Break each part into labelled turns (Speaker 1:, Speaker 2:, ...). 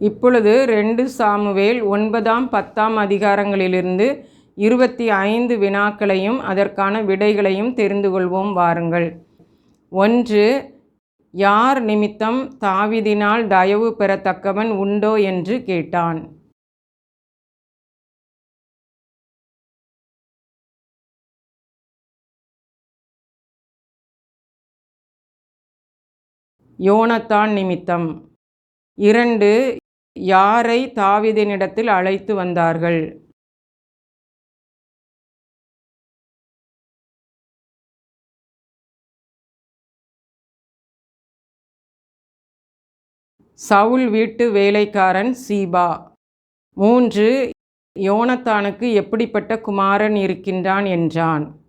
Speaker 1: இப்பொழுது ரெண்டு சாமுவேல் ஒன்பதாம் பத்தாம் அதிகாரங்களிலிருந்து இருபத்தி ஐந்து வினாக்களையும் அதற்கான விடைகளையும் தெரிந்து கொள்வோம் வாருங்கள். ஒன்று யார் நிமித்தம் தாவிதினால் தயவு பெறத்தக்கவன் உண்டோ என்று கேட்டான். யோனத்தான் நிமித்தம். இரண்டு யாரை தாவிதினிடத்தில் அழைத்து வந்தார்கள்? சவுல் வீட்டு வேலைக்காரன் சீபா. மூன்று யோனத்தானுக்கு எப்படிப்பட்ட குமாரன் இருக்கின்றான் என்றான்.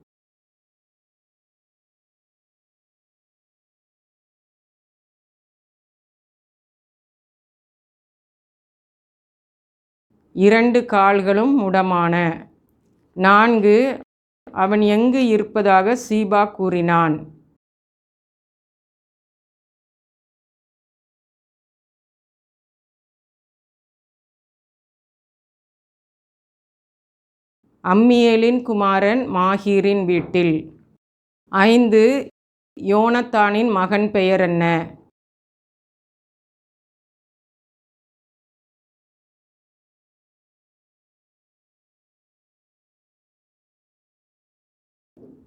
Speaker 1: இரண்டு கால்களும் முடமான. நான்கு அவன் எங்கு இருப்பதாக சீபா கூறினான். அம்மியேலின் குமாரன் மாஹீரின் வீட்டில். ஐந்து யோனத்தானின் மகன் பெயர் என்ன?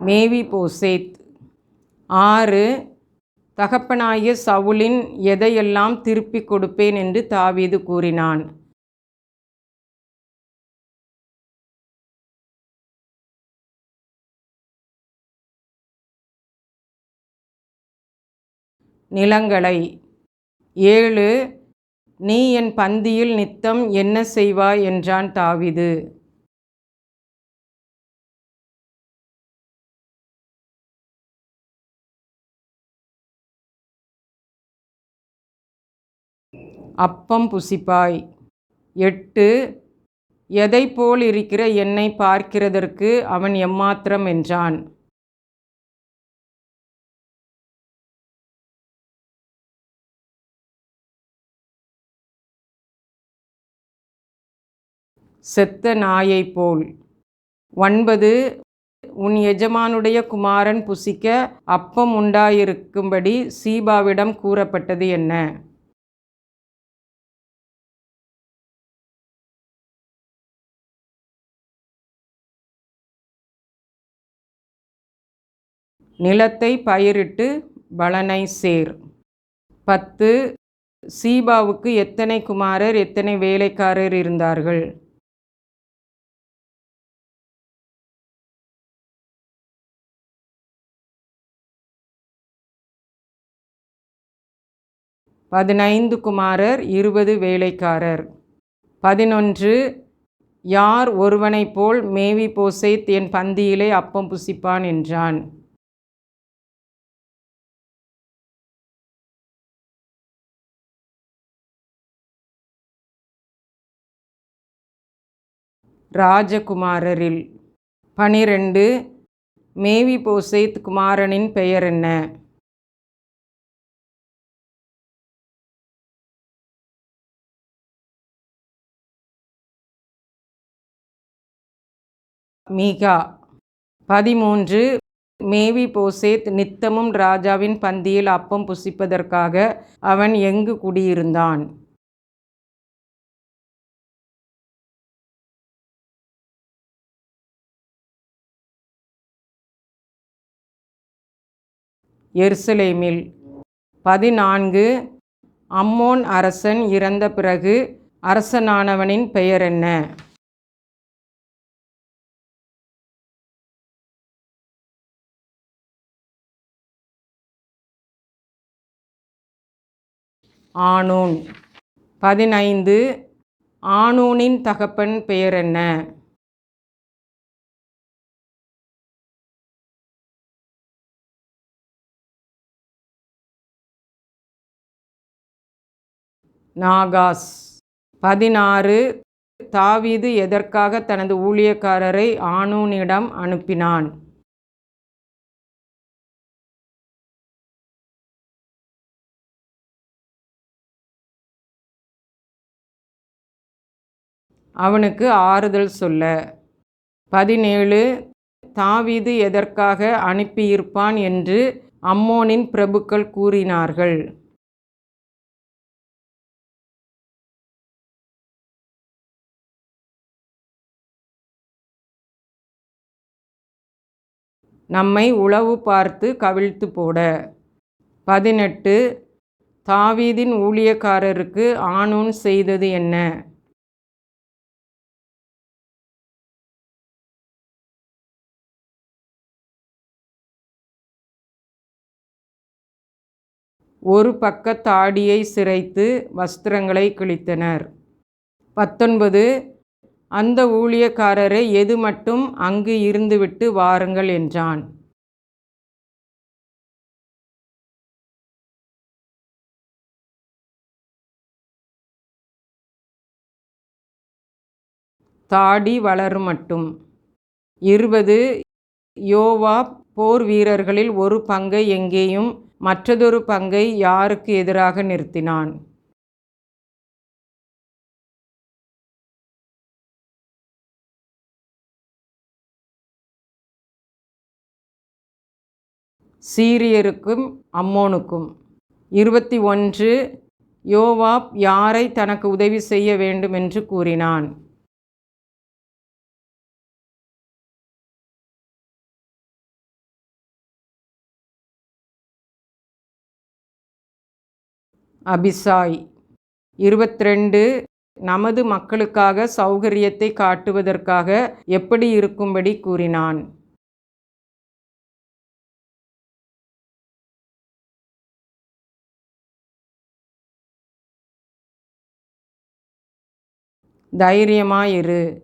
Speaker 1: மேவி போசேத். ஆறு தகப்பனாகிய சவுலின் எதையெல்லாம் திருப்பிக் கொடுப்பேன் என்று தாவீது கூறினான். நிலங்களை. ஏழு நீ என் பந்தியில் நித்தம் என்ன செய்வாய் என்றான் தாவிது. அப்பம் புசிப்பாய். எட்டு எதை போல் இருக்கிற என்னை பார்க்கிறதற்கு அவன் எம்மாத்திரம் என்றான். செத்த நாயை போல். ஒன்பது உன் எஜமானுடைய குமாரன் புசிக்க அப்பம் உண்டாயிருக்கும்படி சீபாவிடம் கூறப்பட்டது என்ன? நிலத்தை பயிரிட்டு பலனை சேர். பத்து சீபாவுக்கு எத்தனை குமாரர் எத்தனை வேலைக்காரர் இருந்தார்கள்? பதினைந்து குமாரர் இருபது வேலைக்காரர். பதினொன்று யார் ஒருவனைப் போல் மேவி போசைத் என் பந்தியிலே அப்பம் புசிப்பான் என்றான். ராஜகுமாரரில். பனிரெண்டு மேவி போசேத் குமாரனின் பெயர் என்ன? மீகா. பதிமூன்று மேவி போசேத் நித்தமும் ராஜாவின் பந்தியில் அப்பம் புசிப்பதற்காக அவன் எங்கு குடியிருந்தான்? எருசலேமில். பதினான்கு. அம்மோன் அரசன் இறந்த பிறகு அரசனானவனின் பெயர் என்ன? ஆனூன். பதினைந்து. ஆனூனின் தகப்பன் பெயர் என்ன? நாகாஸ். பதினாறு தாவீது எதற்காக தனது ஊழியக்காரரை ஆனூனிடம் அனுப்பினான்? அவனுக்கு ஆறுதல் சொல்ல பதினேழு தாவீது எதற்காக அனுப்பியிருப்பான் என்று அம்மோனின் பிரபுக்கள் கூறினார்கள். நம்மை உளவு பார்த்து கவிழ்த்து போட. பதினெட்டு. தாவீதின் ஊழியக்காரருக்கு ஆணூன் செய்தது என்ன? ஒரு பக்க தாடியை சிரைத்து வஸ்திரங்களை கிழித்தனர். பத்தொன்பது. அந்த ஊழியக்காரரை எது மட்டும் அங்கு இருந்துவிட்டு வாருங்கள் என்றான். தாடி வளரும் மட்டும். இருபது. யோவா போர் வீரர்களில் ஒரு பங்கை எங்கேயும் மற்றதொரு பங்கை யாருக்கு எதிராக நிறுத்தினான்? சீரியருக்கும் அம்மோனுக்கும். இருபத்தி ஒன்று யோவாப் யாரை தனக்கு உதவி செய்ய வேண்டும் என்று கூறினான்? அபிசாய். இருபத்திரெண்டு நமது மக்களுக்காக சௌகரியத்தை காட்டுவதற்காக எப்படி இருக்கும்படி கூறினான்? தைரியமாயிரு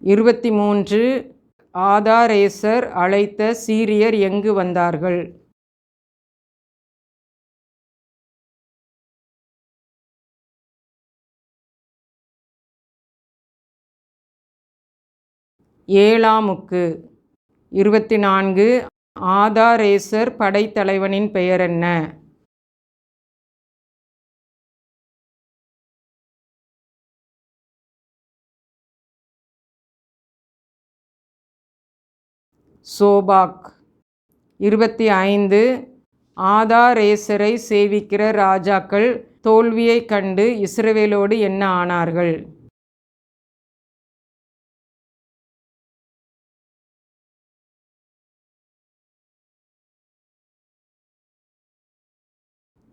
Speaker 1: இருபத்தி மூன்று ஆதாரேசர் அழைத்த சீரியர் எங்கு வந்தார்கள்? ஏழாமுக்கு. இருபத்தி நான்கு ஆதாரேசர் படைத்தலைவனின் பெயர் என்ன? சோபாக். இருபத்தி ஐந்து. ஆதாரேசரை சேவிக்கிற ராஜாக்கள் தோல்வியைக் கண்டு இஸ்ரவேலோடு என்ன ஆனார்கள்?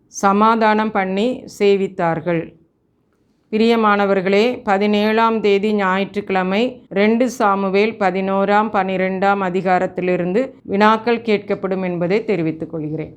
Speaker 1: சமாதானம் பண்ணி சேவித்தார்கள். பிரியமானவர்களே பதினேழாம் தேதி ஞாயிற்றுக்கிழமை ரெண்டு சாமுவேல் பதினோராம் பனிரெண்டாம் அதிகாரத்திலிருந்து வினாக்கள் கேட்கப்படும் என்பதை தெரிவித்துக் கொள்கிறேன்.